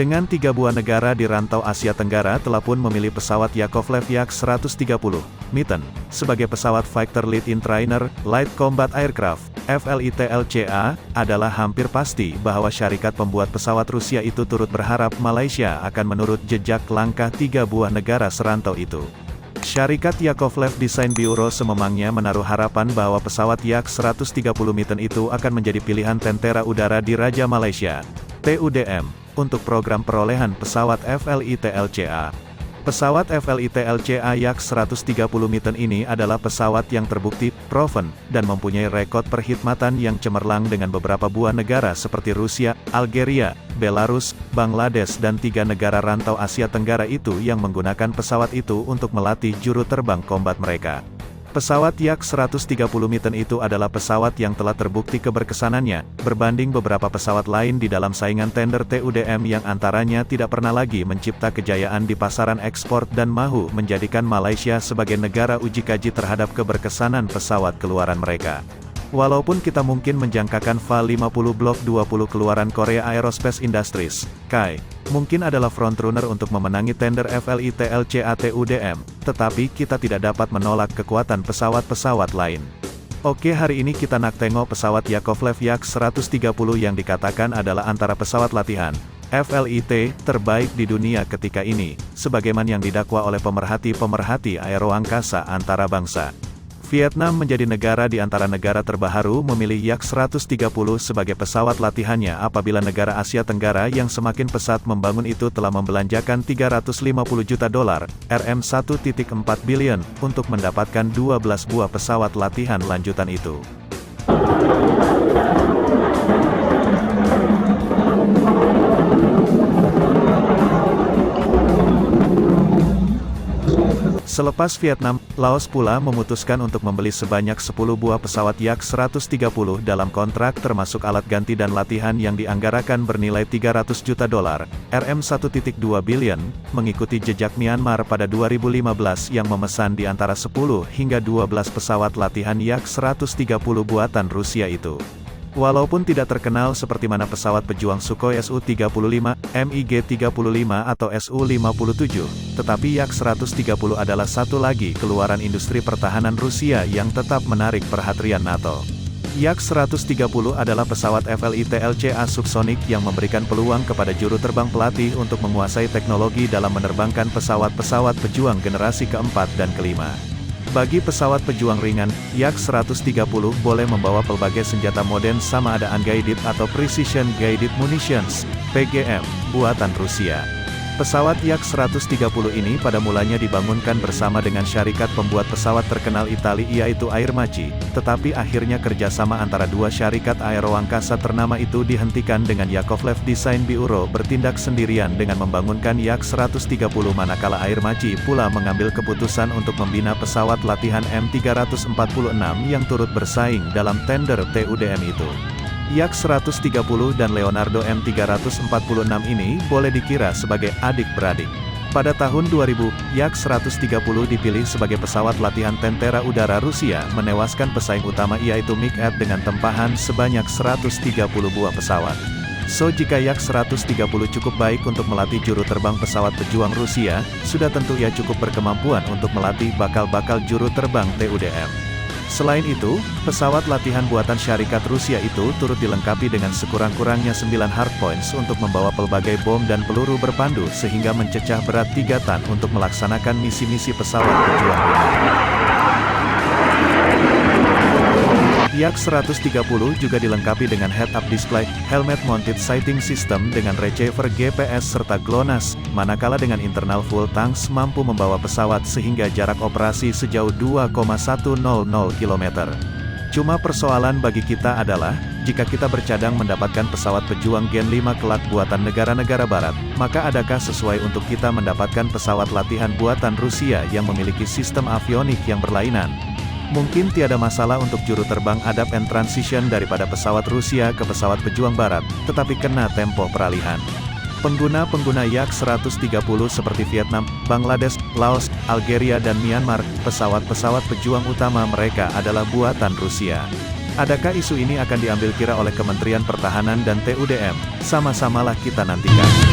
Dengan tiga buah negara di rantau Asia Tenggara telah pun memilih pesawat Yakovlev Yak-130, Mitten, sebagai pesawat Fighter Lead in Trainer, Light Combat Aircraft, FLIT-LCA, adalah hampir pasti bahwa syarikat pembuat pesawat Rusia itu turut berharap Malaysia akan menurut jejak langkah tiga buah negara serantau itu. Syarikat Yakovlev Design Bureau sememangnya menaruh harapan bahwa pesawat Yak-130 Mitten itu akan menjadi pilihan tentera udara di Raja Malaysia, TUDM, untuk program perolehan pesawat FLIT-LCA. Pesawat FLIT-LCA Yak 130 Mitten ini adalah pesawat yang terbukti, proven, dan mempunyai rekod perkhidmatan yang cemerlang dengan beberapa buah negara seperti Rusia, Algeria, Belarus, Bangladesh dan tiga negara rantau Asia Tenggara itu yang menggunakan pesawat itu untuk melatih juru terbang kombat mereka. Pesawat Yak 130 Mitten itu adalah pesawat yang telah terbukti keberkesanannya, berbanding beberapa pesawat lain di dalam saingan tender TUDM yang antaranya tidak pernah lagi mencipta kejayaan di pasaran ekspor dan mahu menjadikan Malaysia sebagai negara uji kaji terhadap keberkesanan pesawat keluaran mereka. Walaupun kita mungkin menjangkakan FA-50 Block 20 keluaran Korea Aerospace Industries, KAI, mungkin adalah frontrunner untuk memenangi tender FLIT LCATUDM, tetapi kita tidak dapat menolak kekuatan pesawat-pesawat lain. Oke hari ini kita nak tengok pesawat Yakovlev Yak 130 yang dikatakan adalah antara pesawat latihan, FLIT, terbaik di dunia ketika ini, sebagaimana yang didakwa oleh pemerhati-pemerhati aeroangkasa antara bangsa. Vietnam menjadi negara di antara negara terbaru memilih Yak-130 sebagai pesawat latihannya apabila negara Asia Tenggara yang semakin pesat membangun itu telah membelanjakan 350 juta dolar, RM1.4 billion, untuk mendapatkan 12 buah pesawat latihan lanjutan itu. Selepas Vietnam, Laos pula memutuskan untuk membeli sebanyak 10 buah pesawat Yak-130 dalam kontrak termasuk alat ganti dan latihan yang dianggarakan bernilai 300 juta dolar, RM1.2 billion, mengikuti jejak Myanmar pada 2015 yang memesan di antara 10 hingga 12 pesawat latihan Yak-130 buatan Rusia itu. Walaupun tidak terkenal seperti mana pesawat pejuang Sukhoi Su-35, MiG-35 atau Su-57, tetapi Yak-130 adalah satu lagi keluaran industri pertahanan Rusia yang tetap menarik perhatian NATO. Yak-130 adalah pesawat FLIT LCA subsonik yang memberikan peluang kepada juru terbang pelatih untuk menguasai teknologi dalam menerbangkan pesawat-pesawat pejuang generasi keempat dan kelima. Bagi pesawat pejuang ringan, Yak-130 boleh membawa pelbagai senjata modern sama ada unguided atau Precision Guided Munitions, PGM, buatan Rusia. Pesawat Yak-130 ini pada mulanya dibangunkan bersama dengan syarikat pembuat pesawat terkenal Italia yaitu Air Macchi, tetapi akhirnya kerjasama antara dua syarikat aeroangkasa ternama itu dihentikan dengan Yakovlev Design Bureau bertindak sendirian dengan membangunkan Yak-130 manakala Air Macchi pula mengambil keputusan untuk membina pesawat latihan M346 yang turut bersaing dalam tender TUDM itu. Yak 130 dan Leonardo M346 ini boleh dikira sebagai adik-beradik. Pada tahun 2000, Yak 130 dipilih sebagai pesawat latihan tentara udara Rusia menewaskan pesaing utama yaitu MiG-8 dengan tempahan sebanyak 130 buah pesawat. So jika Yak 130 cukup baik untuk melatih juru terbang pesawat pejuang Rusia, sudah tentu ia cukup berkemampuan untuk melatih bakal-bakal juru terbang TUDM. Selain itu, pesawat latihan buatan syarikat Rusia itu turut dilengkapi dengan sekurang-kurangnya 9 hardpoints untuk membawa pelbagai bom dan peluru berpandu sehingga mencecah berat 3 tan untuk melaksanakan misi-misi pesawat ini. Yak 130 juga dilengkapi dengan head-up display, helmet-mounted sighting system dengan receiver GPS serta GLONASS, manakala dengan internal full tanks mampu membawa pesawat sehingga jarak operasi sejauh 2,100 km. Cuma persoalan bagi kita adalah, jika kita bercadang mendapatkan pesawat pejuang Gen 5 kelak buatan negara-negara barat, maka adakah sesuai untuk kita mendapatkan pesawat latihan buatan Rusia yang memiliki sistem avionik yang berlainan? Mungkin tiada masalah untuk juru terbang adapt and transition daripada pesawat Rusia ke pesawat pejuang barat, tetapi kena tempo peralihan. Pengguna-pengguna Yak-130 seperti Vietnam, Bangladesh, Laos, Algeria dan Myanmar, pesawat-pesawat pejuang utama mereka adalah buatan Rusia. Adakah isu ini akan diambil kira oleh Kementerian Pertahanan dan TUDM? Sama-samalah kita nantikan.